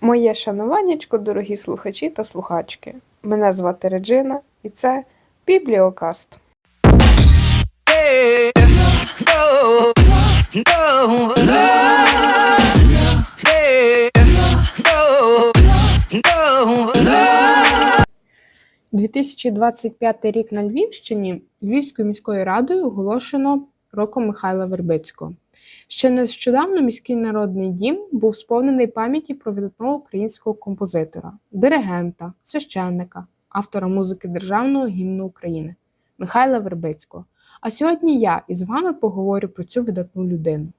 Моє шануваннячко, дорогі слухачі та слухачки. Мене звати Реджина, і це Бібліокаст. No. 2025 рік на Львівщині Львівською міською радою оголошено роком Михайла Вербицького. Ще нещодавно міський народний дім був сповнений пам'яті про видатного українського композитора, диригента, священника, автора музики Державного гімну України Михайла Вербицького. А сьогодні я із вами поговорю про цю видатну людину.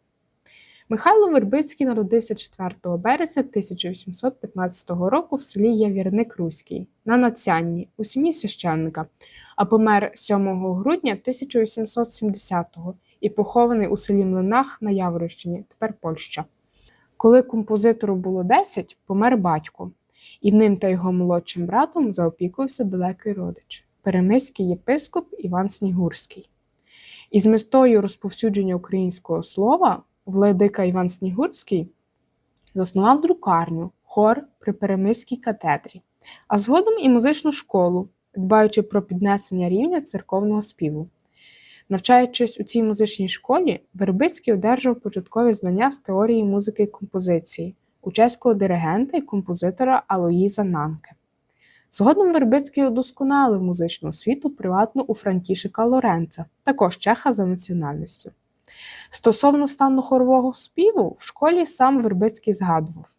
Михайло Вербицький народився 4 березня 1815 року в селі Явірник Руський на Нацянні у сім'ї священника, а помер 7 грудня 1870-го і похований у селі Млинах на Яворівщині, тепер Польща. Коли композитору було 10, помер батько, і ним та його молодшим братом заопікувався далекий родич перемиський єпископ Іван Снігурський. Із метою розповсюдження українського слова владика Іван Снігурський заснував друкарню, хор при Перемиській катедрі, а згодом і музичну школу, дбаючи про піднесення рівня церковного співу. Навчаючись у цій музичній школі, Вербицький одержав початкові знання з теорії музики і композиції у чеського диригента і композитора Алоїза Нанке. Згодом Вербицький удосконалив музичну освіту приватно у Франтішика Лоренца, також чеха за національністю. Стосовно стану хорового співу, в школі сам Вербицький згадував: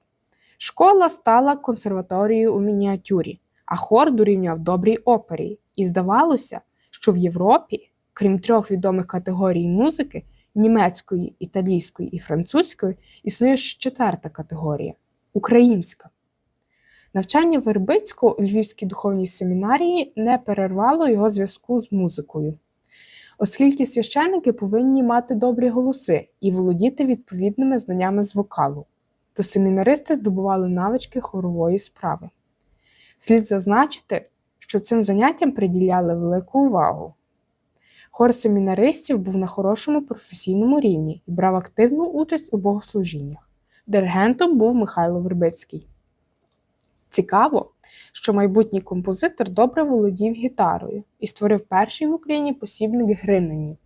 школа стала консерваторією у мініатюрі, а хор дорівнював добрій опері, і здавалося, що в Європі, крім трьох відомих категорій музики німецької, італійської і французької, існує ще четверта категорія українська. Навчання Вербицького у Львівській духовній семінарії не перервало його зв'язку з музикою, оскільки священники повинні мати добрі голоси і володіти відповідними знаннями з вокалу, то семінаристи здобували навички хорової справи. Слід зазначити, що цим заняттям приділяли велику увагу. Хор семінаристів був на хорошому професійному рівні і брав активну участь у богослужіннях. Диригентом був Михайло Вербицький. Цікаво, що майбутній композитор добре володів гітарою і створив перший в Україні посібник гри на.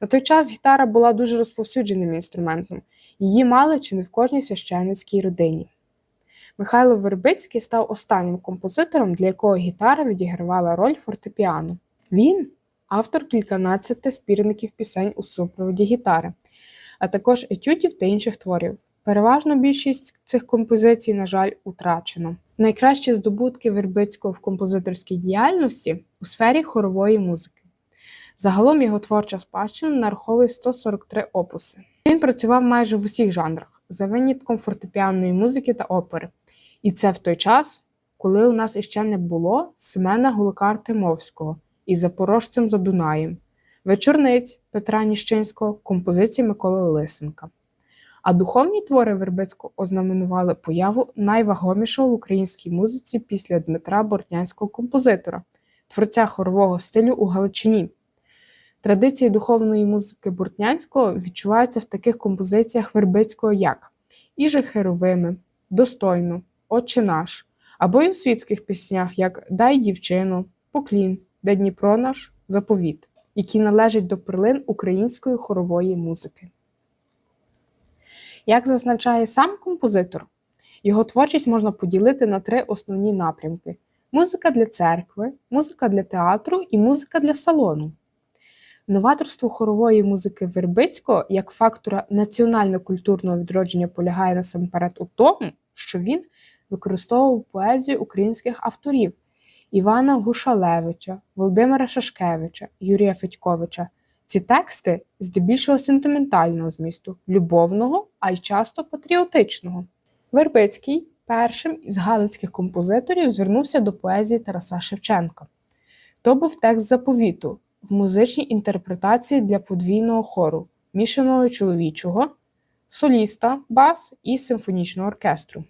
На той час гітара була дуже розповсюдженим інструментом, її мали чи не в кожній священницькій родині. Михайло Вербицький став останнім композитором, для якого гітара відігравала роль фортепіано. Він автор кільканадцяти спірників пісень у супроводі гітари, а також етюдів та інших творів. Переважно більшість цих композицій, на жаль, утрачено. Найкращі здобутки Вербицького в композиторській діяльності у сфері хорової музики. Загалом його творча спадщина нараховує 143 опуси. Він працював майже в усіх жанрах, за винятком фортепіанної музики та опери. І це в той час, коли у нас іще не було Семена Гулака Артемовського із Запорожцем за Дунаєм, вечорниць Петра Ніщинського, композиції Миколи Лисенка. А духовні твори Вербицького ознаменували появу найвагомішого в українській музиці після Дмитра Бортнянського композитора, творця хорового стилю у Галичині. Традиції духовної музики Бортнянського відчуваються в таких композиціях Вербицького, як Іже Херовими, Достойно, Отче наш, або й у світських піснях, як Дай дівчину, Поклін, Де Дніпро наш, Заповіт, які належать до перлин української хорової музики. Як зазначає сам композитор, його творчість можна поділити на три основні напрямки: музика для церкви, музика для театру і музика для салону. Новаторство хорової музики Вербицького як фактора національно-культурного відродження полягає насамперед у тому, що він використовував поезію українських авторів Івана Гушалевича, Володимира Шашкевича, Юрія Федьковича. Ці тексти здебільшого сентиментального змісту, любовного, а й часто патріотичного. Вербицький першим із галицьких композиторів звернувся до поезії Тараса Шевченка. То був текст заповіту в музичній інтерпретації для подвійного хору, мішаного чоловічого, соліста, бас і симфонічного оркестру.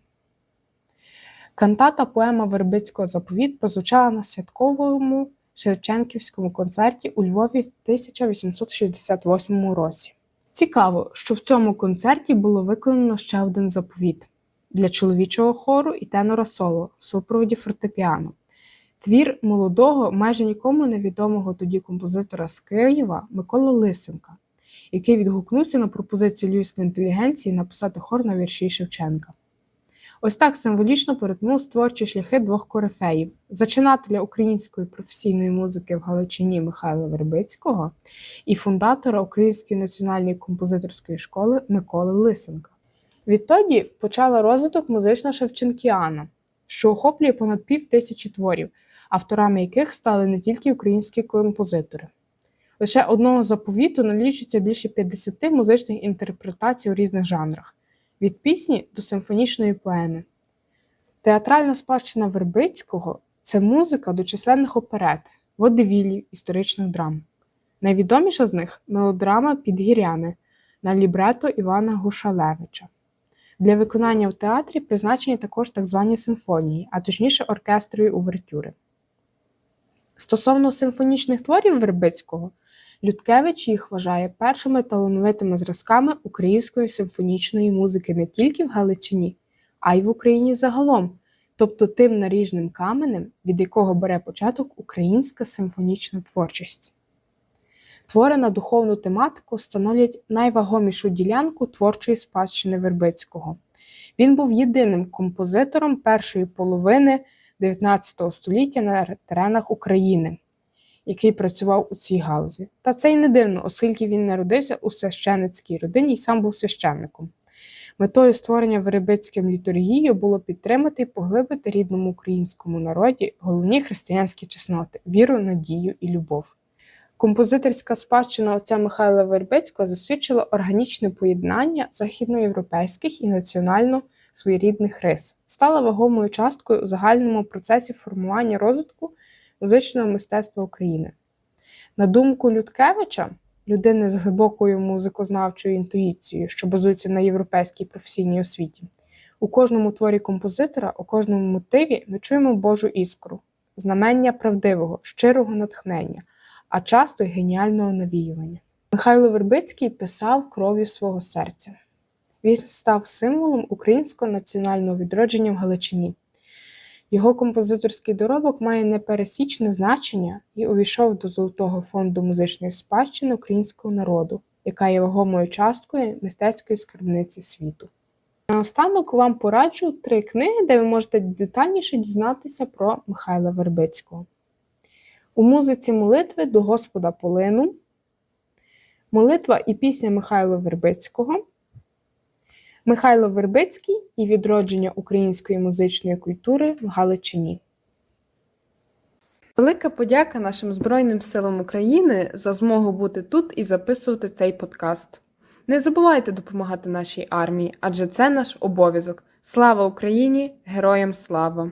Кантата поема Вербицького заповіт прозвучала на святковому Шевченківському концерті у Львові в 1868 році. Цікаво, що в цьому концерті було виконано ще один заповіт. для чоловічого хору і тенора соло в супроводі фортепіано. Твір молодого, майже нікому невідомого тоді композитора з Києва Миколи Лисенка, який відгукнувся на пропозицію львівської інтелігенції написати хор на вірші Шевченка. Ось так символічно перетнув творчі шляхи двох корифеїв зачинателя української професійної музики в Галичині Михайла Вербицького і фундатора Української національної композиторської школи Миколи Лисенка. Відтоді почала розвиток музична Шевченкіана, що охоплює понад пів тисячі творів, авторами яких стали не тільки українські композитори. Лише одного заповіту налічується більше 50 музичних інтерпретацій у різних жанрах від пісні до симфонічної поеми. Театральна спадщина Вербицького це музика до численних оперет, водевілів, історичних драм. Найвідоміша з них мелодрама Підгіряни на лібрето Івана Гушалевича. Для виконання в театрі призначені також так звані симфонії, а точніше оркестрові увертюри. Стосовно симфонічних творів Вербицького, Людкевич їх вважає першими талановитими зразками української симфонічної музики не тільки в Галичині, а й в Україні загалом, тобто тим наріжним каменем, від якого бере початок українська симфонічна творчість. Твори на духовну тематику становлять найвагомішу ділянку творчої спадщини Вербицького. Він був єдиним композитором першої половини 19 століття на теренах України який працював у цій галузі. Та це й не дивно, оскільки він народився у священицькій родині і сам був священником. Метою створення Веребицьким літургією було підтримати і поглибити рідному українському народі головні християнські чесноти віру, надію і любов. Композиторська спадщина отця Михайла Вербицького засвідчила органічне поєднання західноєвропейських і національно своєрідних рис, стала вагомою часткою у загальному процесі формування розвитку музичного мистецтва України. На думку Людкевича, людини з глибокою музикознавчою інтуїцією, що базується на європейській професійній освіті, у кожному творі композитора, у кожному мотиві ми чуємо Божу іскру, знамення правдивого, щирого натхнення, а часто й геніального навіювання. Михайло Вербицький писав кров'ю свого серця. Він став символом українського національного відродження в Галичині. Його композиторський доробок має непересічне значення і увійшов до Золотого фонду музичної спадщини українського народу, яка є вагомою часткою мистецької скарбниці світу. Наостанок вам пораджу три книги, де ви можете детальніше дізнатися про Михайла Вербицького. У музиці молитви до Господа Полину, Молитва і пісня Михайла Вербицького. Михайло Вербицький і відродження української музичної культури в Галичині. Велика подяка нашим Збройним силам України за змогу бути тут і записувати цей подкаст. Не забувайте допомагати нашій армії, адже це наш обов'язок. Слава Україні! Героям слава!